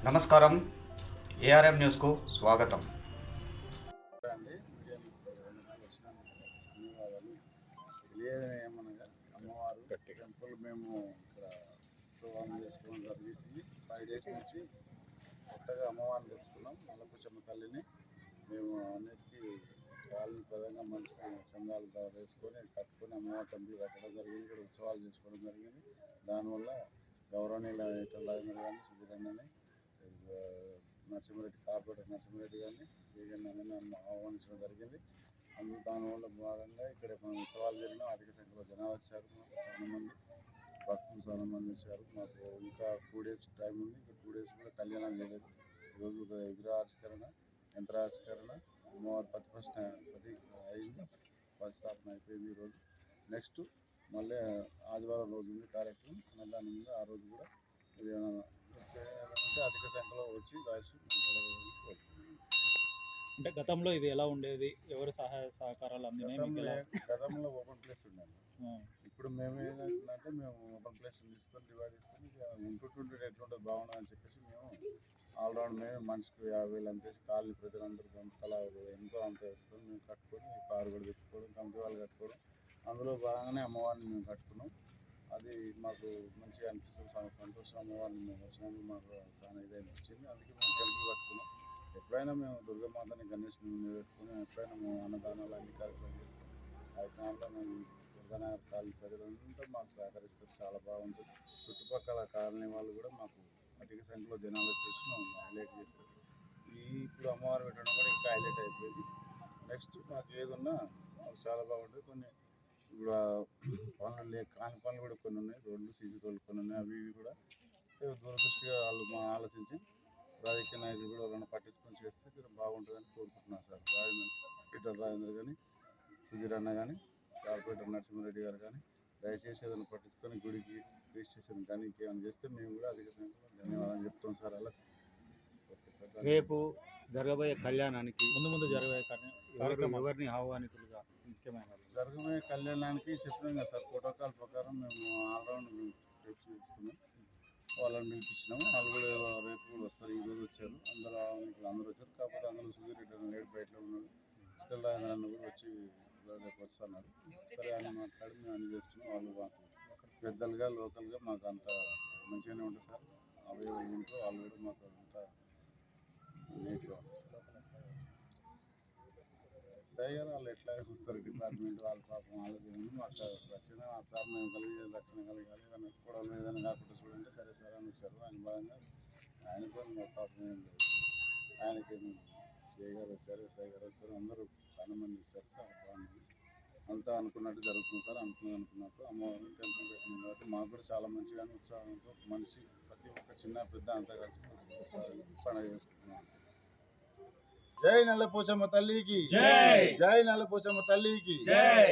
నమస్కారం ఏఆర్ఎం న్యూస్కు స్వాగతం అండి మీడియా ధన్యవాదాలు తెలియదు ఏమనగా అమ్మవారు టెంపుల్ మేము ఇక్కడ ఉత్సవాలు చేసుకోవడం జరిగింది ఫైవ్ డేస్ నుంచి కొత్తగా అమ్మవారిని తెచ్చుకున్నాం నల్లపుచ్చమ్మ తల్లిని మేము అన్నిటికీ వాళ్ళని ప్రధానంగా మంచిగా సంఘాలు వేసుకొని కట్టుకొని అమ్మవారి టెంపుల్ కట్టడం జరిగింది ఇక్కడ ఉత్సవాలు చేసుకోవడం జరిగింది దానివల్ల గౌరవనీయుల రాజేంద్ర కానీ సుధీరన్నని నరసింహారెడ్డి కార్పొరేటర్ నరసింహారెడ్డి గారిని శ్రీగన్ నన్ను ఆహ్వానించడం జరిగింది. అందులో దానివల్ల భాగంగా ఇక్కడ మనం ఉత్సవాలు జరిగిన అధిక సంఖ్యలో జనాలు వచ్చారు. మాకు చాలా మంది భక్తులు చాలా మంది వచ్చారు. మాకు ఇంకా టూ డేస్ టైం ఉంది. ఇంకా టూ డేస్ కూడా కళ్యాణం చేయలేదు. ఈరోజు ఒక విగ్రహావిష్కరణ యంత్రావిష్కరణ అమ్మవారి ప్రతిపష్ట ప్రతి అయింది. ప్రతిస్థాపన అయిపోయింది ఈరోజు. నెక్స్ట్ మళ్ళీ ఆదివారం రోజు ఉంది కార్యక్రమం. దాని ముందు ఆ రోజు కూడా ఇది ఏమైనా ఉంటే అధిక సంఖ్యలో వచ్చి రాసి. అంటే గతంలో ఇది ఎలా ఉండేది? ఎవరు సహాయ సహకారాలు అందినాయి? మీకు గతంలో ఎలా? గతంలో ఓపెన్ ప్లేస్ ఉండాలి ఆ, ఇప్పుడు మేము ఏంటంటే మేము ఓపెన్ ప్లేస్ తీసుకొని డివైడ్ చేసుకొని ఉంటుంటుంటే ఎట్లుంటుంది బాగుండదు అని చెప్పేసి మేము ఆల్రౌండ్ మేము మనిషికి యాభై వేలు అంత వేసి కాలనీ ప్రజలందరికీ తలా ఎంతో అంత వేసుకొని మేము కట్టుకొని కారు కూడా పెట్టుకోవడం కమిటీ వాళ్ళు కట్టుకోవడం అందులో భాగంగానే అమ్మవారిని మేము కట్టుకున్నాం. అది మాకు మంచిగా అనిపిస్తుంది. చాలా సంతోషం అమ్మవారిని మేము వచ్చినందుకు మాకు చాలా ఇది అనిపించింది అందుకే మేము టెంపుల్ వస్తున్నాం. ఎప్పుడైనా మేము దుర్గమాతని గణేష్ని నెరవేర్చుకుని ఎప్పుడైనా మేము అన్నదానాలు అన్ని కార్యక్రమాలు చేస్తాం. కార్యక్రమాల్లో మేము దుర్గానగర్ కాలనీ ప్రజలంతా మాకు సహకరిస్తారు. చాలా బాగుంటుంది. చుట్టుపక్కల కాలనీ వాళ్ళు కూడా మాకు అధిక సంఖ్యలో జనాలు వచ్చేసి మేము హైలైట్ చేస్తారు. ఈ ఇప్పుడు అమ్మవారు పెట్టడం కూడా ఇంకా హైలైట్ అయిపోయింది. నెక్స్ట్ మాకు ఏదున్నా మాకు చాలా బాగుంటుంది. కొన్ని ఇప్పుడు ఆ పనులు లే కాని పనులు కూడా కొన్ని ఉన్నాయి. రోడ్లు సీసీ రోడ్లు కొన్ని ఉన్నాయి. అవి ఇవి కూడా దూరదృష్టిగా వాళ్ళు మా ఆలోచించి రాజకీయ నాయకులు కూడా వాళ్ళని పట్టించుకొని చేస్తే బాగుంటుందని కోరుకుంటున్నాను సార్. రాజేంద్ర పీటర్ రాజేంద్ర కానీ సుధీర్ అన్న కానీ కార్పొరేటర్ నరసింహారెడ్డి గారు కానీ దయచేసి ఏదైనా పట్టించుకొని గుడికి రిజిస్ట్రేషన్ కానీ ఇంకేమైనా చేస్తే మేము కూడా అధిక సంఖ్యలో ధన్యవాదాలు చెప్తాం సార్. అలా. రేపు జరగబోయే కళ్యాణానికి ముందు ముందు జరిగే కార్య- ఎవరు కార్యక్రమాలు ఎవరిని ఆహ్వానితులుగా ముఖ్యమైన జరగబోయే కళ్యాణానికి చెప్పినాం కదా సార్ ప్రోటోకాల్ ప్రకారం మేము ఆల్రౌండ్ తీసుకున్నాం. వాళ్ళని పిలిపించినాము. వాళ్ళు కూడా రేపు కూడా వస్తారు. ఈ రోజు వచ్చారు. అందరూ అందరూ వచ్చారు. కాకపోతే అందులో సుధీర్ రెడ్డి లేడు బయటలో ఉన్నాడు. తెల్లారి కూడా వచ్చి రేపు వస్తున్నారు సరే అని మాట్లాడి మేము అన్ని చేస్తున్నాం వాళ్ళు మాకు పెద్దలుగా లోకల్గా మాకు అంత మంచిగానే ఉంటుంది సార్. అవయవ ఉంటారు వాళ్ళు కూడా మాకు అంత నీట్గా ఉంటుంది సార్ వాళ్ళు ఎట్లా చూస్తారు డిపార్ట్మెంట్ వాళ్ళ పాపం వాళ్ళకి ఉంది మాకు రక్షణ ఆ సార్ మేము కలిగే రక్షణ కలగాలి ఏదైనా కూడా ఏదైనా కాకుండా చూడండి సరే సరే అని వచ్చారు. ఆయన బాగా మా పాపం ఏం లేదు. ఆయనకి గారు వచ్చారు ఎస్ఐ గారు వచ్చారు అందరూ చాలా మంది వచ్చారు బాగుంది అంతా అనుకున్నట్టు జరుగుతుంది సార్ అనుకున్నది అనుకున్నట్టు. అమ్మవారిని టెంపుల్ పెట్టింది కాబట్టి మాకు కూడా చాలా మంచిగానే ఉత్సాహంతో మనిషి ప్రతి ఒక్క చిన్న పెద్ద అంతా కలిసి పండుగ చేసుకుంటున్నాం. జై నల్లపోచమ్మ తల్లికి జై! జై నల్లపోచమ్మ తల్లికి జై!